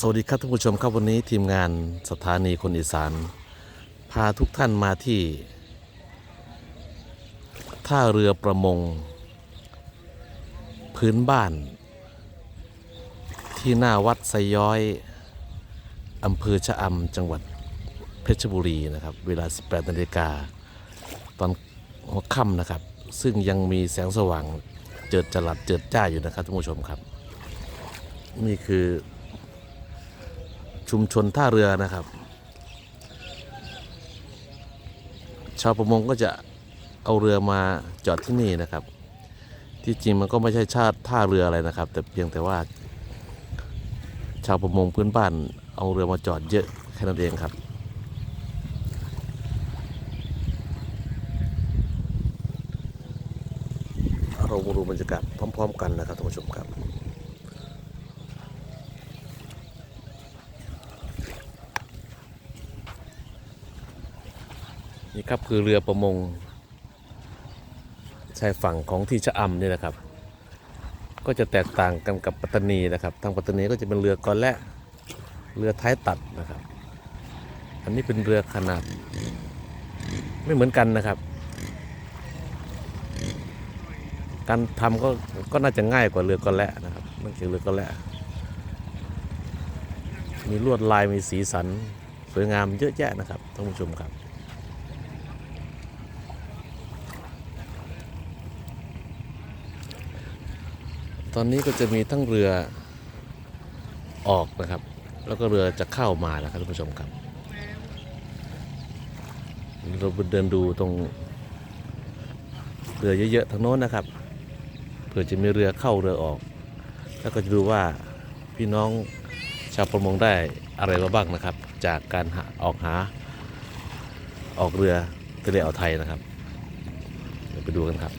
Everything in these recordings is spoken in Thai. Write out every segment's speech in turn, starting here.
สวัสดีครับท่านผู้ชมครับวันนี้ทีมงานสถานีคนอีสาน พาทุกท่านมาที่ ท่าเรือประมง พื้นบ้าน ที่หน้าวัดไซย้อยอำเภอชะอำจังหวัดเพชรบุรีนะครับ เวลา 18นาฬิกาตอนหัวค่ำนะครับ ซึ่งยังมีแสงสว่างเจิดจรัสเจิดจ้าอยู่นะครับท่านผู้ชมครับ นี่คือ ชุมชนท่าเรือนะครับ ชาวประมงก็จะเอาเรือมาจอดที่นี่นะครับ ที่จริงมันก็ไม่ใช่ชาติท่าเรืออะไรนะครับ แต่เพียงแต่ว่า ชาวประมงพื้นบ้านเอาเรือมาจอดเยอะแค่นั้นเองครับเรามาดูบรรยากาศพร้อม ๆ กันนะครับท่านผู้ชมครับ นี่ครับคือเรือประมงชายฝั่งของที่ชะอำนี่นะครับ ก็จะแตกต่างกันกับปัตตานีนะครับ ทางปัตตานีก็จะเป็นเรือกอนและเรือท้ายตัดนะครับ อันนี้เป็นเรือขนาด ไม่เหมือนกันนะครับ การทำก็ก็น่าจะง่ายกว่าเรือกอนและนะครับเนั่นคือเรือกอนและมีลวดลายมีสีสัน สวยงามเยอะแยะนะครับท่านผู้ชมครับ อนนี้ก็จะมีทั้งเรือออกนะครับ แล้วก็เรือจะเข้ามานะครับท่านผู้ชมครับเราไปเดินดูตรงเรือเยอะๆทางโน้นนะครับเผื่อจะมีเรือเข้าเรือออก แล้วก็จะดูว่าพี่น้องชาวประมงได้อะไรมาบ้างนะครับ จากการออกหาออกเรือทะเลอ่าวไทยนะครับเดี๋ยวไปดูกันครับ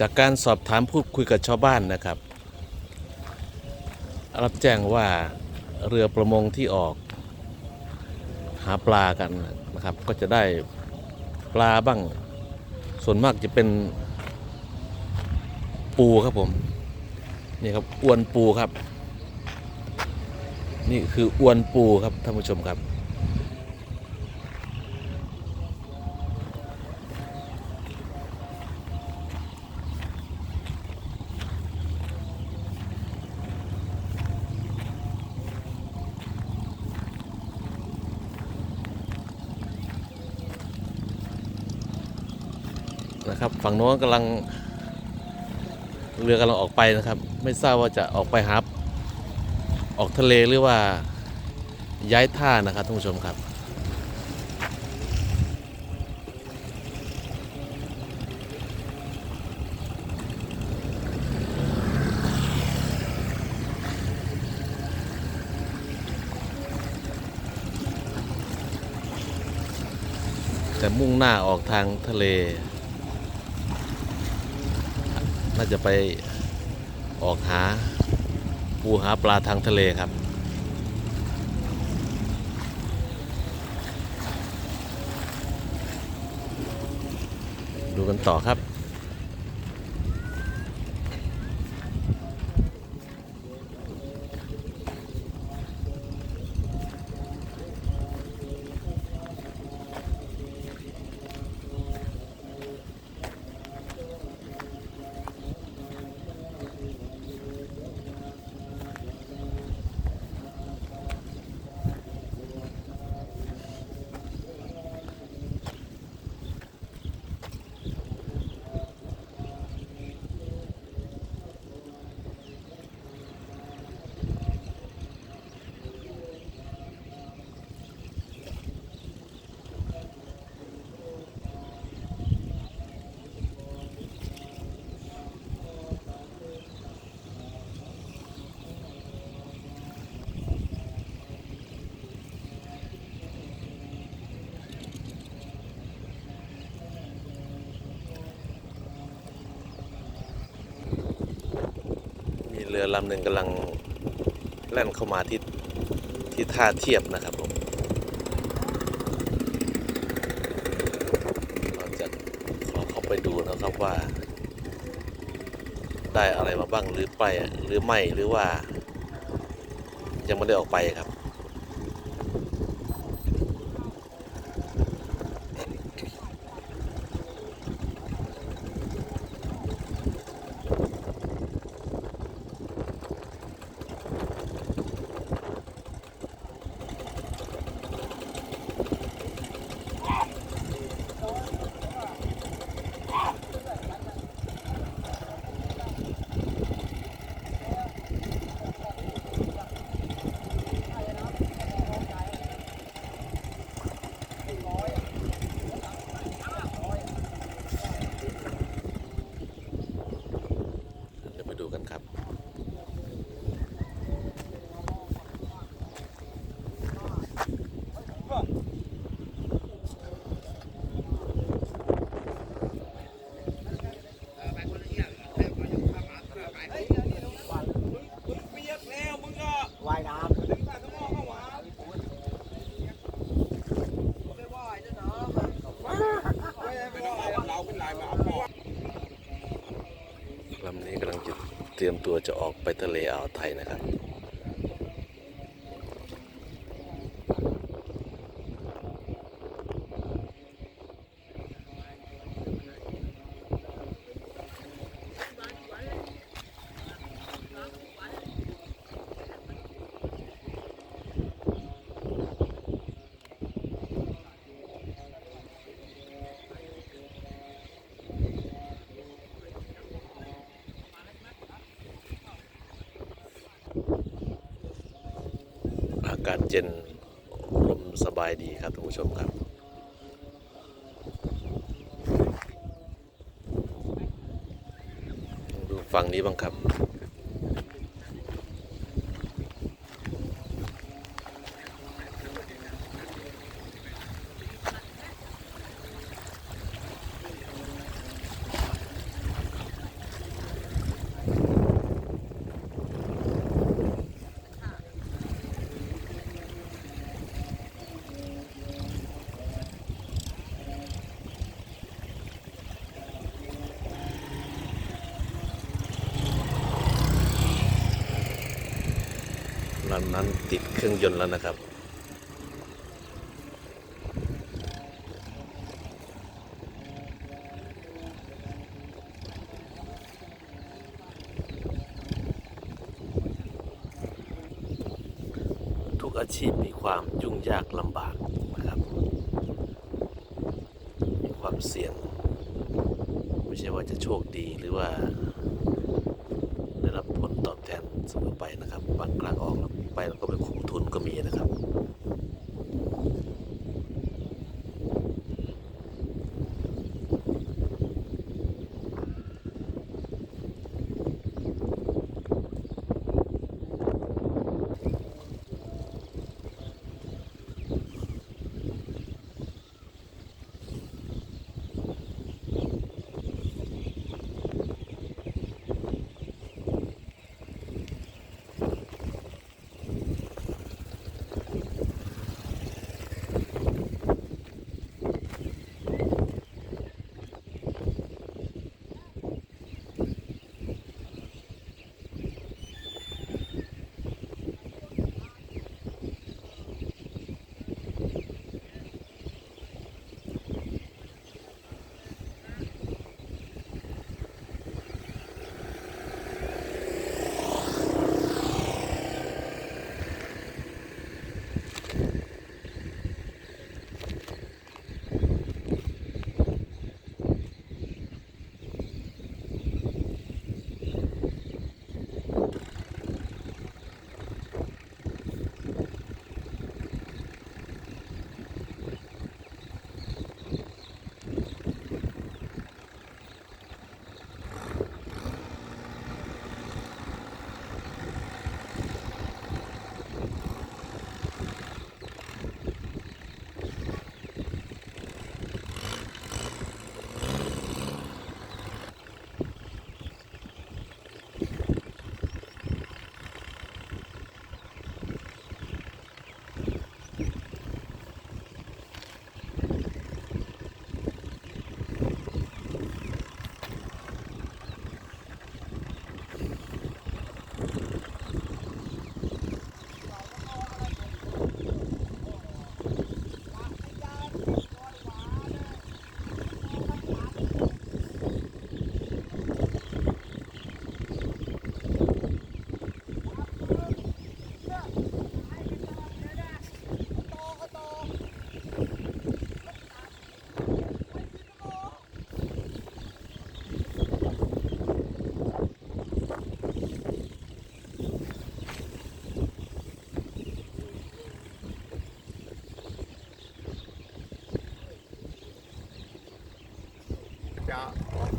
จากการสอบถามพูดคุยกับชาวบ้านนะครับ รับแจ้งว่าเรือประมงที่ออก หาปลากันนะครับ ก็จะได้ปลาบ้าง ส่วนมากจะเป็นปูครับผม นี่ครับอวนปูครับ นี่คืออวนปูครับท่านผู้ชมครับ นะครับ ฝั่งโน้นกำลัง เรือกำลังออกไปนะครับ ไม่ทราบว่าจะออกไปหาออกทะเลหรือว่าย้ายท่านะครับท่านผู้ชมครับแต่มุ่งหน้าออกทางทะเลาจะไปออกหาปูหาปลาทางทะเลครับ ดูกันต่อครับ เรือลำหนึ่งกำลังแล่นเข้ามาที่ที่ท่าเทียบนะครับผมเราจะขอเข้าไปดูนะครับว่า ได้อะไรมาบ้างหรือไปหรือไม่หรือว่า ยังไม่ได้ออกไปครับ เดี๋ยวไปดูกันครับ ว่ายน้ำ ลำนี้กำลังจะเตัวจะออกไปทะเลอ่าวไทยนะครับากาศเย็นลมสบายดีครับท่านผู้ชมครับ ดูฝั่งนี้บ้างครับ ลำนั้นติดเครื่องยนต์แล้วนะครับ ทุกอาชีพมีความยุ่งยากลำบากนะครับ มีความเสี่ยง ไม่ใช่ว่าจะโชคดีหรือว่า ได้รับผลตอบแทน เสมอไปนะครับ บางครั้งออกแล้วไปแล้วก็ไปคุ้มทุนก็มีนะครับ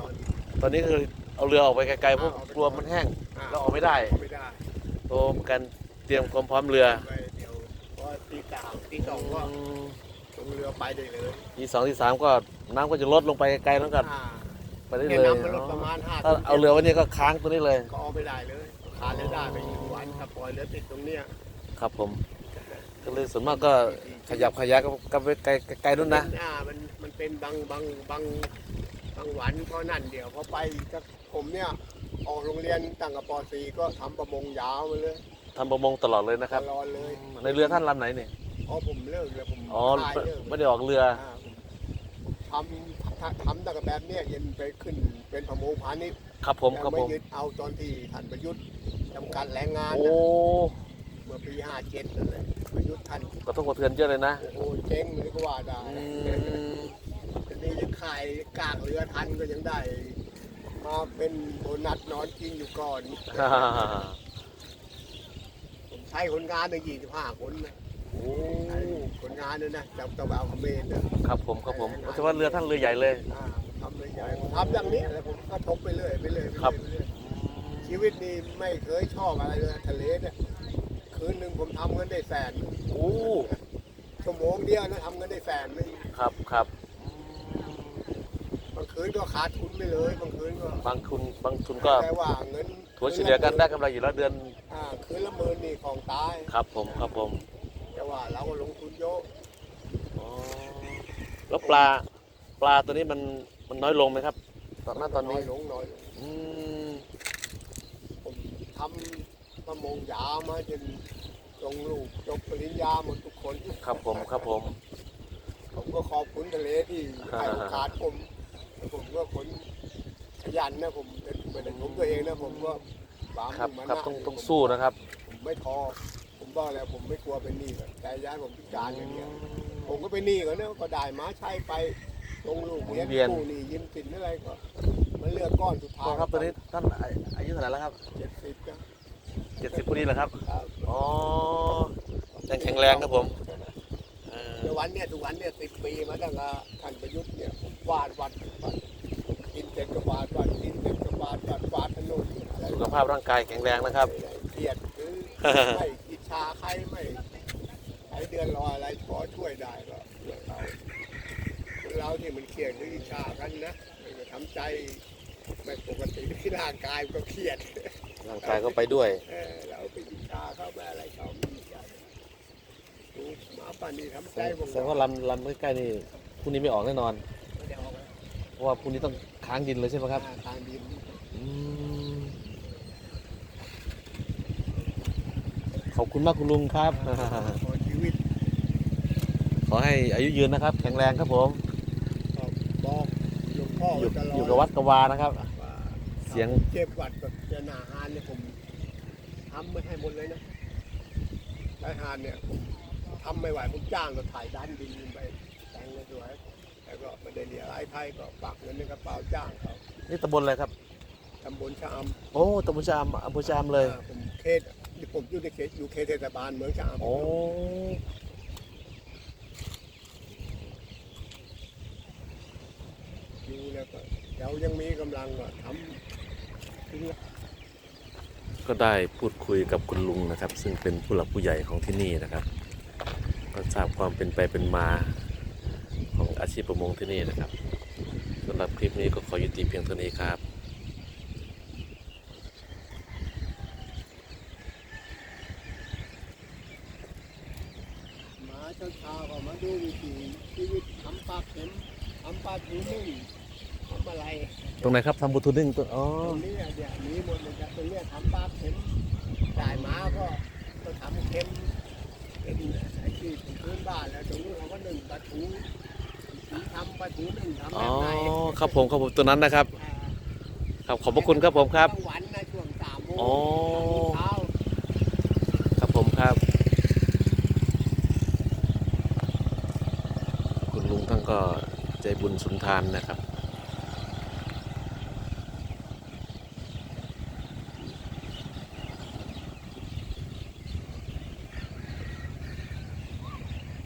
ตอนตอนนี้คือเอาเรือออกไปไกลๆเพราะอ่าเอาไปกลัวมันแห้งอ่าเราออกไม่ได้ไม่ได้โตกันเตรียมความพร้อมเรือไปเดี๋ยวพอตีสามตีสองก็อืมลงเรือไปได้เลยทีสองทีสามก็น้ำก็จะลดลงไปไกลๆแล้วก็อ่าไปได้เนี่ยเลยน้ำมันลดประมาณห้าถ้าเอาเรือไวันนี้ก็ค้างตัวนี้เลยก็เอาไม่ได้เลยขาดเรือได้ไปอีกวันถ้าปล่อยเรือติดตรงเนี้ยครับผม ก็เลยส่วนมากก็ขยับขยับก็ไปไกลไกลนู่นนะ อ่ามันมันเป็นบางบางบาง บางวันเพราะนั่นเดี๋ยวพอไปก็ผมเนี่ยออกโรงเรียนตั้งกับป .4 ก็ทำประมงยาวมาเลยทำประมงตลอดเลยนะคตรับ ลอดเลยในเรือท่านลำไหนเนี่ยอ๋อผมเลิกเลยผมอ๋อตายเลิกไม่ได้ออกเรือ อ่าผมทำทำตั้งแต่แบบเนี้ยยันไปขึ้นเป็นประมงพาณิชย์ครับผมแต่ครับไม่ผมยึดเอาตอนที่ท่านประยุทธ์จำกัดแรงงานโอ้นะเมื่อปี57นั่นเลยประยุทธ์ท่านกระทบกระเทือนเยอะเลยนะ โอ้โหเจ๊งเลยก็ว่าได้ อืมที นี้ยังขายกากเรือทันก็ยังได้ มาเป็นโบนัสนอนกินอยู่ก่อน ผมใช้คนงานในยี่สิบห้าคนนะโอ้คนงานเนี่ยนะจับตะวันเขมรนะครับผมครับผมแต่ว่าเรือท่านเรือใหญ่เลย อ่าทำเลยใหญ่ผมทำอย่างนี้แล้วผมก็ทบไปเรื่อยไปเรื่อยไปครับเรื่อยไปเรื่อยชีวิตนี้ไม่เคยชอบอะไรเลยทะเลเนี่ยคืนหนึ่งผมทำเงินได้แสน โอ้ชั่วโมงเดียวนะทำเงินได้แสนหนึง ครับครับบาง คืนก็ขาดทุนไปเลยบางคืนก็บางทุนบางทุนก็แต่ว่าเงินถัวเฉลี่ยกันได้กำไรอยู่แล้วเดือนอ่าคืนละหมื่นนี่ของตายครับผมครับผมแต่ว่าเราก็ลงทุนเยอะอ๋อแล้วปลาปลาตัวนี้มันมันน้อยลงไหมครับ ตอนนั้นตอนนี้ยลงน้อยลงอืมผมทำประมงยามาจนจงลูกจบปริญญาหมดทุกคนครับผมครับผม ผมก็ขอบคุณทะเลที่ให้โอกาสผมแล้ว ผมก็คนขยันนะผมเป็นเป็นผมตัวเองนะผมก็บามครับมาครับนะต้องต้องสู้นะครับ ผมไม่ท้อผมบอกแล้วผมไม่กลัวเป็นหนี้หรอกแต่ย้ายผมพิการอย่างเดียวผมก็เป็นหนี้ก็เนี่ยก็ได้มาใช้ไปลงลูกเรียนเรียนกู้หนี้ยืมสินอะไรก็มันเลือกก้อนสุดท้าพ่อยครับตัวนี้ท่านอาอายุเท่าไหร่แล้วครับเจ็ดสิบนะเจ็ดสิบพอดีเหรอครับครับอ๋อยังแข็งแรงครับผมเออเดี๋ยววันเนี่ยทุกวันเนี่ยสิบปีมาตั้งแต่ท่านประยุทธ์เนี่ยผม วาดวัดวัดกินเสร็จก็วาดวัดกินเสร็จก็วาดวัดวาดถนนอะไรสุขภาพร่างกายแข็งแรงนะครับเครียดหรือไม่อิจฉาใครไม่ใครเดือนรออะไรพอช่วยได้ก็ช่วยเขาคนเราที่มันเครียดหรืออิจฉากันนะมันทำใจไม่ปกติที่ร่างกายก็เครียดร่างกายก็ไปด้วยเราไปอิจฉาเขาไปอะไรเขาไม่อิจฉาดูหมาป่านนี้ทำใจผมแสดงว่าลำลำใกล้ๆนี่พรุ่งนี้ไม่ออกแน่นอน เพราะว่าพรุ่งนี้ต้องค้างดินเลยใช่ไหมครับทางดินอืมขอบคุณมากคุณลุงครับ ขอชีวิตขอให้อายุยืนนะครับ แข็งแรงครับผมก็บอกหลวงพ่ออยู่ไว้ตลอดอยู่กับวัดกวานะครับ ว่าเสียง เจ็บหวัดกับเจาหนาหานเนี่ยผมทำไม่ให้หมดเลยนะไอ้หานเนี่ยผมทำไม่ไหวผมจ้างก็ถ่ายด้านดินไปแต่งเลยสวย แล้วก็ไม่ได้เรียกไอ้ไทยก็ปักเงินในกระเป๋าจ้างเขานี่ตำบลอะไรครับตำบลชะอำโอ้ตำบลชามอำเภอชามเลยอ่าผมเขตผมอยู่ในเขตอยู่เขตเทศบาลเมืองชะอำ โอ้อยู่แล้วก็เรายังมีกำลังก็ทำถึงก็ได้พูดคุยกับคุณลุงนะครับ ซึ่งเป็นผู้หลักผู้ใหญ่ของที่นี่นะครับ ก็ทราบความเป็นไปเป็นมาข องอาชีพประมงที่นี่นะครับสำหรับคลิปนี้ก็ขอยุติเพียงเท่านี้ครับมาเช้าเช้าๆก็มาดูวิถีชีวิตทำปลาเข็มทำปลาทูนึ่งทำอะไรตรงไหนครับทำบุทุนึ่งตัวอ๋อตรงนี้อะเดี๋ยวมีหมดเลยครับตรงเนี้ยทำปลาเข็มจ่ายมาก็ก็ทำเข็มเป็นอาชีพของพื้นบ้านแล้วตรงนี้เขาก็หนึ่งปลาทู ทำปลาทูหนึ่งทำอ๋แบอบไหนครับผมครับผมตัวนั้นนะครับอ่าครับขอบพระคุณครับผมครับกลางวันนะช่วงสามโมงอ๋อ เช้าครับผมครับ คุณลุงท่านก็ใจบุญสุนทานนะครับ